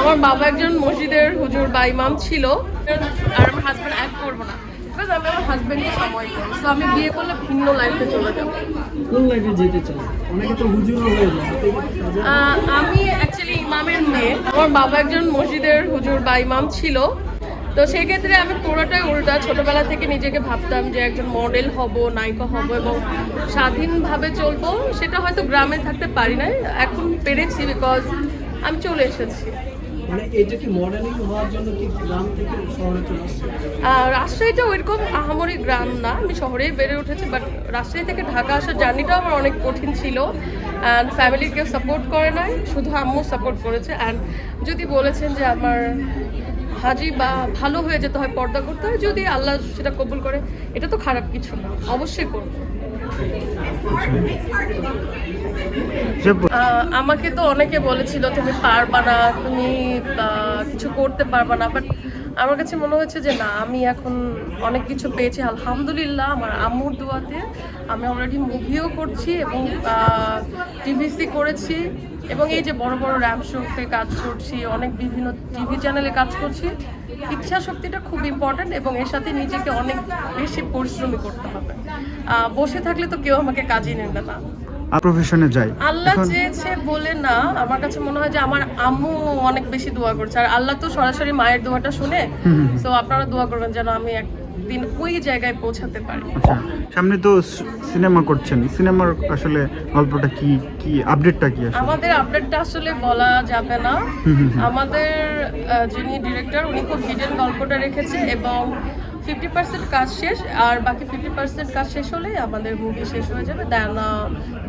আমার বাবা একজন মসজিদের হুজুর বা ইমাম ছিল আর আমার হাজব্যান্ড এক করব না। বিকজ আমি আমার হাজব্যান্ডকে সময় করি। তো আমি বিয়ে করলে ভিন্ন লাইফে চলে যাব। কোন লাইফে যেতে চান অনেকে তো হুজুরও হয়ে যায়। আপনি কি কাজে- আহ, আমি অ্যাকচুয়ালি ইমামের মেয়ে। আমার বাবা একজন মসজিদের হুজুর বা ইমাম ছিল। তো সেই ক্ষেত্রে আমি পুরোটাই উল্টা। ছোটবেলা থেকে নিজেকে ভাবতাম যে একজন মডেল হব নায়িকা হব এবং স্বাধীনভাবে চলবো। সেটা হয়তো গ্রামে থাকতে পারি না এখন পেরেছি বিকজ আমি চলে এসেছি। মানে এটা গ্রাম রাজশাহীটা ওইরকম আহামরি গ্রাম না। আমি শহরেই বেড়ে উঠেছি বাট রাজশাহী থেকে ঢাকা আসার জার্নিটাও আমার অনেক কঠিন ছিল। অ্যান্ড ফ্যামিলি কেউ সাপোর্ট করে নাই, শুধু আম্মু সাপোর্ট করেছে। অ্যান্ড যদি বলেছেন যে আমার হাজি বা ভালো হয়ে যেতে হয়, পর্দা করতে হয়, যদি আল্লাহ সেটা কবুল করে, এটা তো খারাপ কিছু না। অবশ্যই করব। আমাকে তো অনেকে বলেছিল তুমি পারবা না তুমি কিছু করতে পারবা না। বাট আমার কাছে মনে হচ্ছে যে না, আমি এখন অনেক কিছু পেয়েছি। আলহামদুলিল্লাহ, আমার আম্মুর দোয়াতে আমি অলরেডি মুভিও করছি এবং টিভিসি করেছি এবং এই যে বড় বড় র্যাম শোতে কাজ করছি, অনেক বিভিন্ন টিভি চ্যানেলে কাজ করছি, ইচ্ছা শক্তিটা খুব ইম্পর্ট্যান্ট এবং এর সাথে নিজেকে অনেক বেশি পরিশ্রমী করতে হবে। বসে থাকলে তো কেউ আমাকে কাজে নেবে না। প্রফেশনে যাই। আল্লাহ চেয়েছে বলে না আমার কাছে মনে হয় যে আমার আম্মু অনেক বেশি দোয়া করছে। আর আল্লাহ তো সরাসরি মায়ের দোয়াটা শুনে তো আপনারা দোয়া করবেন যেন আমি একদিন ওই জায়গায় পৌঁছাতে পারি। আচ্ছা সামনে তো সিনেমা করছেন। সিনেমার আসলে গল্পটা কি কি আপডেটটা কি আমাদের আপডেটটা আসলে বলা যাবে না। আমাদের যিনি ডিরেক্টর উনি খুব হিডেন গল্পটা রেখেছে এবং ফিফটি পার্সেন্ট কাজ শেষ আর বাকি ফিফটি পার্সেন্ট কাজ শেষ হলেই আমাদের মুভি শেষ হয়ে যাবে। দেন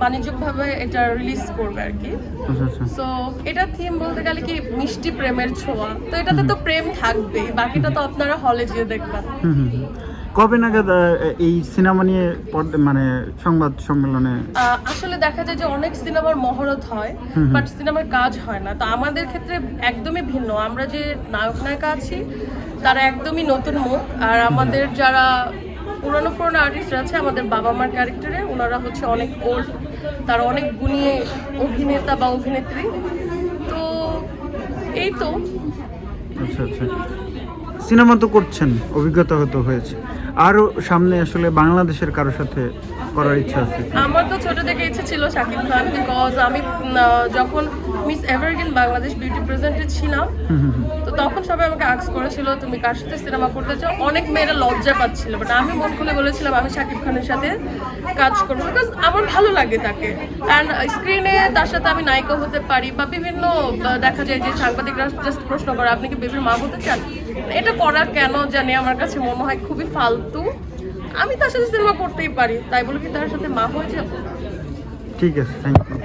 বাণিজ্যিকভাবে এটা রিলিজ করবে আর কি। আচ্ছা আচ্ছা। সো এটা থিম বলতে গেলে কি মিষ্টি প্রেমের ছোঁয়া। তো এটাতে তো প্রেম থাকবেই বাকিটা তো আপনারা হলে যেয়ে দেখবেন। কবে নাগাদ এই সিনেমা নিয়ে মানে সংবাদ সম্মেলনে? আসলে দেখা যায় যে অনেক সিনেমার মহরত হয়। বাট সিনেমার কাজ হয় না। তো আমাদের ক্ষেত্রে একদমই ভিন্ন। আমরা যে নায়ক নায়িকা আছি তারা একদমই নতুন মুখ। আর আমাদের যারা পুরনো পুরনো আর্টিস্ট আছে, আমাদের বাবা মার ক্যারেক্টারে ওনারা হচ্ছে অনেক ওল্ড তারা অনেক গুণিয়ে অভিনেতা বা অভিনেত্রী। তো এই তো। আচ্ছা আচ্ছা। সিনেমা তো করছেন অভিজ্ঞতা হয়তো হয়েছে। আরও সামনে আসলে বাংলাদেশের কারোর সাথে করার ইচ্ছা আছে আমার তো ছোট থেকে ইচ্ছে ছিল শাকিব খান বিকজ আমি যখন মিস এভারগ্রিন বাংলাদেশ বিউটি প্রেজেন্টে ছিলাম। তো তখন সবাই আমাকে আক্স করেছিল তুমি কার সাথে সিনেমা করতে চাও? অনেক মেয়েরা লজ্জা পাচ্ছিল বাট আমি মন খুলে বলেছিলাম আমি শাকিব খানের সাথে কাজ করব বিকজ আমার ভালো লাগে তাকে। অ্যান্ড স্ক্রিনে তার সাথে আমি নায়িকা হতে পারি বা বিভিন্ন দেখা যায় যে সাংবাদিকরা জাস্ট প্রশ্ন করে আপনি কি বেবির মা হতে চান? এটা করার কেন জানি আমার কাছে মনে হয় খুবই ফালতু। আমি তার সাথে সিনেমা করতেই পারি তাই বলে কি তার সাথে মা হয়ে যাব? ঠিক আছে থ্যাংক ইউ.